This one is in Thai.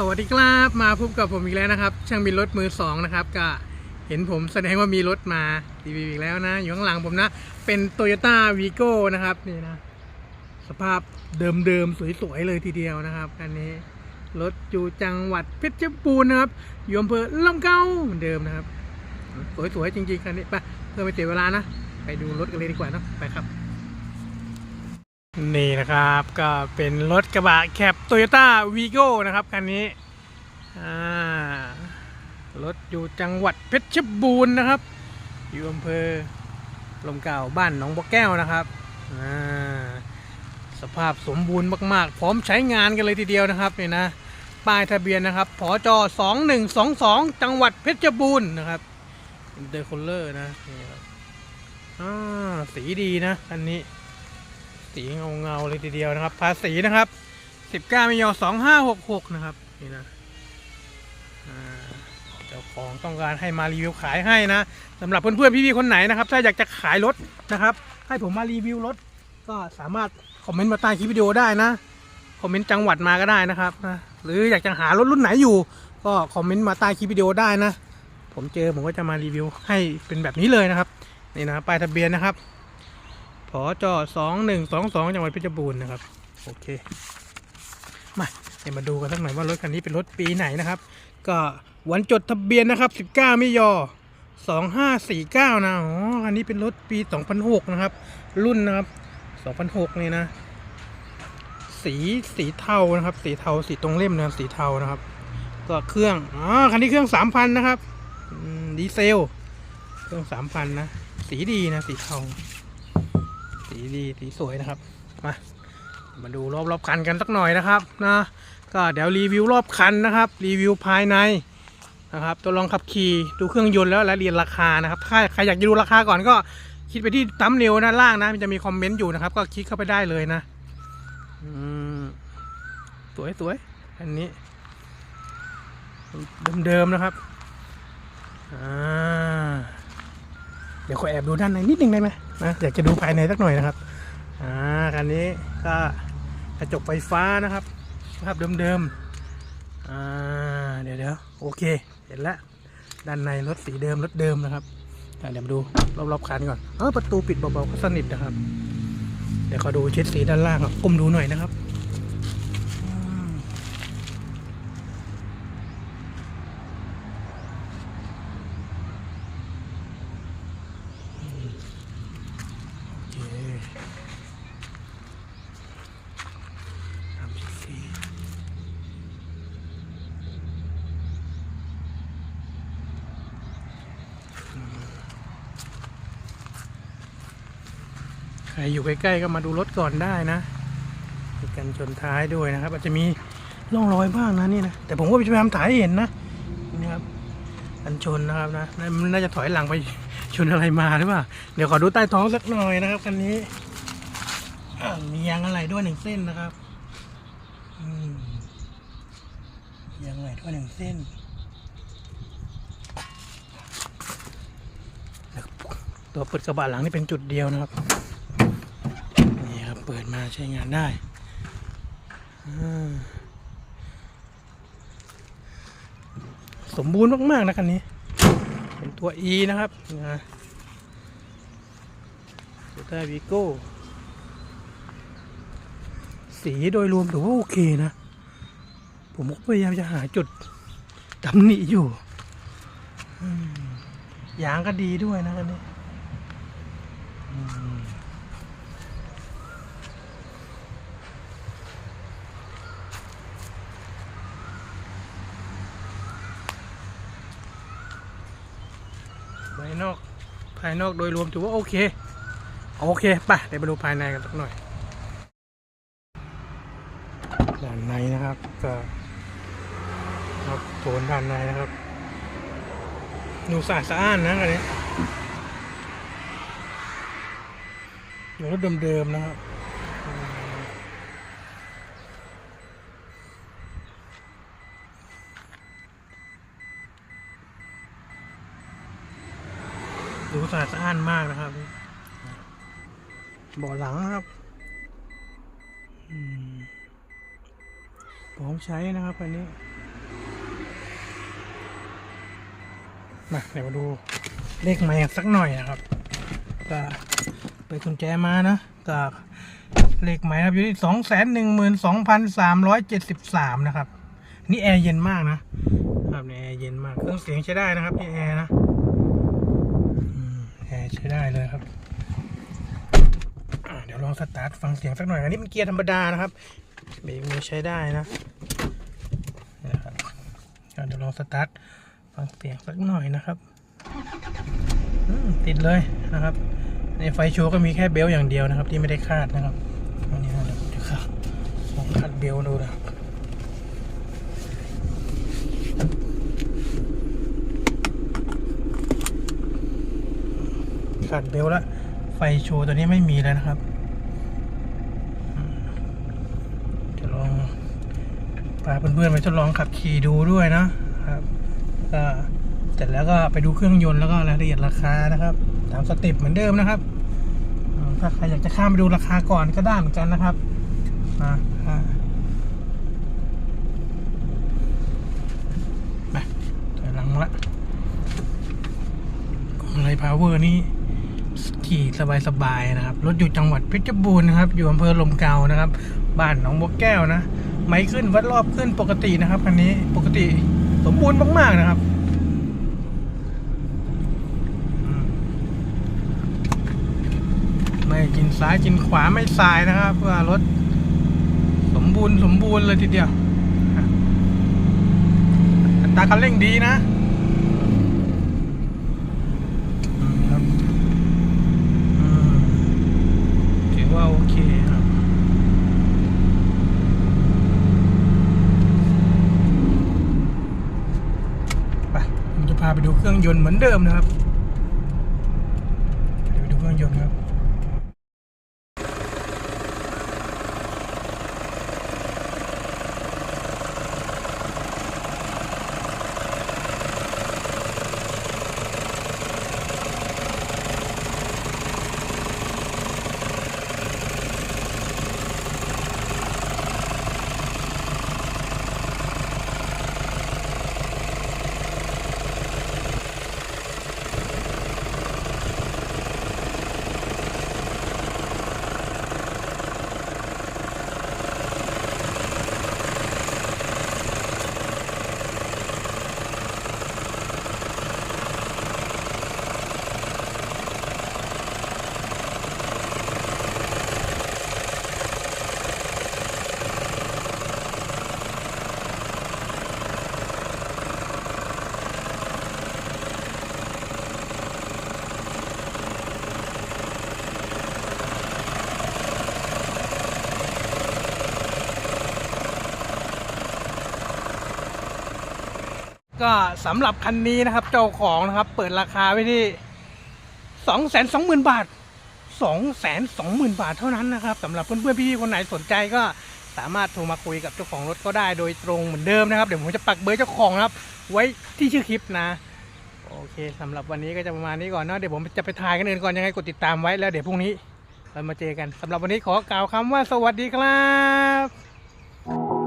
สวัสดีครับมาพบกับผมอีกแล้วนะครับ ช่างบินรถมือสองนะครับ ก็เห็นผมแสดงว่ามีรถมารีวิวอีกแล้วนะ อยู่ข้างหลังผมนะ เป็น t o y ยต้าวีโก้นะครับนี่นะ สภาพเดิมๆ สวยๆ เลยทีเดียวนะครับคันนี้รถอยู่จังหวัดเพชรบูรณ์นะครับอยู่อำเภอลำเก้าเหมือนเดิมนะครับ สวยๆ จริงๆคันนี้ไปเพื่อไม่เสียเวลานะ ไปดูรถกันเลยดีกว่านะไปครับ นี่นะครับก็เป็นรถกระบะแคปโตโยต้าวีโก้นะครับคันนี้รถอยู่จังหวัดเพชรบูรณ์นะครับ อยู่อำเภอลมเก่าบ้านหนองบัวแก้วนะครับสภาพสมบูรณ์มากๆ พร้อมใช้งานกันเลยทีเดียวนะครับนี่นะป้ายทะเบียนนะครับผจอ2122 จังหวัดเพชรบูรณ์นะครับเดอร์คลเลอร์นะนี่ครับสีดีนะคันนี้ สีเงาเงาๆเลยทีเดียวนะครับ ภาษีนะครับ19มิยอ2566นะครับนี่นะเจ้าของต้องการให้มารีวิวขายให้นะสำหรับเพื่อนๆพี่ๆคนไหนนะครับ ถ้าอยากจะขายรถนะครับ ให้ผมมารีวิวรถก็สามารถคอมเมนต์มาใต้คลิปวิดีโอได้นะคอมเมนต์จังหวัดมาก็ได้นะครับนะหรืออยากจะหารถรุ่นไหนอยู่ ก็คอมเมนต์มาใต้คลิปวิดีโอได้นะ ผมเจอผมก็จะมารีวิวให้เป็นแบบนี้เลยนะครับ นี่นะป้ายทะเบียนนะครับ ผอจสองหนึ่งสองสองจังหวัดเพชรบูรณ์นะครับ โอเค มาเดี๋ยวมาดูกันสักหน่อยว่ารถคันนี้เป็นรถปีไหนนะครับ ก็วันจดทะเบียนนะครับ 19มิยอ2549 นะ อ๋อคันนี้เป็นรถปี 2006 นะครับ รุ่นนะครับ 2006 นี่นะ สีสีเทานะครับ สีเทา สีตรงเล่มนะครับสีเทานะครับ ก็เครื่อง อ๋อ คันนี้เครื่อง 3,000 นะครับ ดีเซล เครื่อง 3,000 นะ สีดีนะ สีเทา ดีสีสวยนะครับ มา มาดูรอบรอบคันกันสักหน่อยนะครับนะก็เดี๋ยวรีวิวรอบคันนะครับ รีวิวภายในนะครับ ตัวลองขับขี่ดูเครื่องยนต์แล้วและเรียนราคานะครับถ้าใครอยากจะดูราคาก่อนก็คลิดไปที่ตั้มเร็วด้านล่างนะมันจะมีคอมเมนต์อยู่นะครับ ก็คลิกเข้าไปได้เลยนะอืมสวยสวยอันนี้เดิมๆนะครับอ่า เดี๋ยวขอแอบดูด้านในนิดนึงได้ไหมนะอยากจะดูภายในสักหน่อยนะครับอ่าคันนี้ก็กระจกไฟฟ้านะครับสภาพเดิมๆอ่าเดี๋ยวเดี๋ยวโอเค เห็นแล้วด้านในรถสีเดิมรถเดิมนะครับอะเดี๋ยวมาดูรอบๆคันก่อนเออประตูปิดเบาๆก็สนิทนะครับ เดี๋ยวขอดูเช็ดสีด้านล่างก้มดูหน่อยนะครับอืมโอเคทำเช็ดสีอืมใครอยู่ใกล้ๆก็มาดูรถก่อนได้นะมีกันชนท้ายด้วยนะครับ อาจจะมีร่องรอยบ้างนะนี่นะแต่ผมก็พยายามถ่ายให้เห็นนะนี่ครับกันชนนะครับนะน่าจะถอยหลังไปชนอะไรมาหรือเปล่าเดี๋ยวขอดูใต้ท้องสักหน่อยนะครับคันนี้มียางอะไรด้วยหนึ่งเส้นนะครับยางอะไรด้วยหนึ่งเส้นตัวเปิดกระบะหลังนี่เป็นจุดเดียวนะครับ เปิดมาใช้งานได้สมบูรณ์มาก ๆ นะคันนี้ เป็นตัว E นะครับนะโตต้าวีโก้สีโดยรวมถือว่าโอเคนะ ผมก็พยายามจะหาจุดตำหนิอยู่อยางก็ดีด้วยนะคันนี้อืมภาย นอกภายนอกโดยรวมถือว่าโอเค โอเคไปเดี๋ยวไปดูภายในกันสักหน่อยด้านในนะครับก็ครับโซนด้านในนะครับดูสะอาดสะอ้านนะอันนี้ดูรถเดิมๆนะครับ ถืสะอาดสะอ้านมากนะครับเบาะหลังครับของใช้นะครับอันนี้มาเดี๋ยวมาดูเลขใหม่สักหน่อยนะครับก็ไปกุญแจมานะจากเลขใหม่ครับอยู่ที่สองแสนหนึ่งหมื่นสองพันสามร้อยเจ็ดสิบสามนะครับ นี่แอร์เย็นมากนะครับนี่แอร์เย็นมากเครื่องเสียงใช้ได้นะครับที่แอร์นะ สตาร์ทฟังเสียงสักหน่อย อันนี้มันเกียร์ธรรมดานะครับ เบรกมือใช้ได้นะนี่นะครับเดี๋ยวลองสตาร์ทฟังเสียงสักหน่อยนะครับติดเลยนะครับ ในไฟโชว์ก็มีแค่เบลต์อย่างเดียวนะครับ ที่ไม่ได้คาดนะครับอันนี้นะเดี๋ยวจะคาดลองคาดเบลต์ดูนะครับขาดเบลต์แล้วไฟโชว์ตัวนี้ไม่มีแล้วนะครับอืมจะลอง พาเพื่อนๆไปทดลองขับขี่ดูด้วยนะครับก็เสร็จแล้วก็ไปดูเครื่องยนต์แล้วก็รายละเอียดราคานะครับ ตามสเต็ปเหมือนเดิมนะครับถ้าใครอยากจะข้ามไปดูราคาก่อนก็ได้เหมือนกันนะครับอ่าถอยหลังละของไรพาวเวอร์นี่ขี่สบายๆนะครับ รถอยู่จังหวัดเพชรบูรณ์นะครับ อยู่อำเภอลมเกานะครับ บ้านหนองบัวแก้วนะ ไม่ขึ้นวัดรอบขึ้นปกตินะครับคันนี้ปกติสมบูรณ์มาก ๆ นะครับไม่กินซ้ายกินขวาไม่สายนะครับเพื่อรถสมบูรณ์สมบูรณ์เลยทีเดียวอัตราคันเร่งดีนะอืมครับ อืมถือว่าโอเคครับ ไปผมจะพาไปดูเครื่องยนต์เหมือนเดิมนะครับ ก็สำหรับคันนี้นะครับ เจ้าของนะครับ เปิดราคาไว้ที่สองแสนสองหมื่นบาทสองแสนสองหมื่นบาทเท่านั้นนะครับสำหรับเพื่อนๆพี่ๆคนไหนสนใจก็สามารถโทรมาคุยกับเจ้าของรถก็ได้โดยตรงเหมือนเดิมนะครับ เดี๋ยวผมจะปักเบอร์เจ้าของนะครับ ไว้ที่ชื่อคลิปนะ โอเคสำหรับวันนี้ก็จะประมาณนี้ก่อนเนาะเดี๋ยวผมจะไปถ่ายกันอื่นก่อนยังไงกดติดตามไว้แล้วเดี๋ยวพรุ่งนี้เรามาเจอกันสำหรับวันนี้ขอกล่าวคำว่าสวัสดีครับ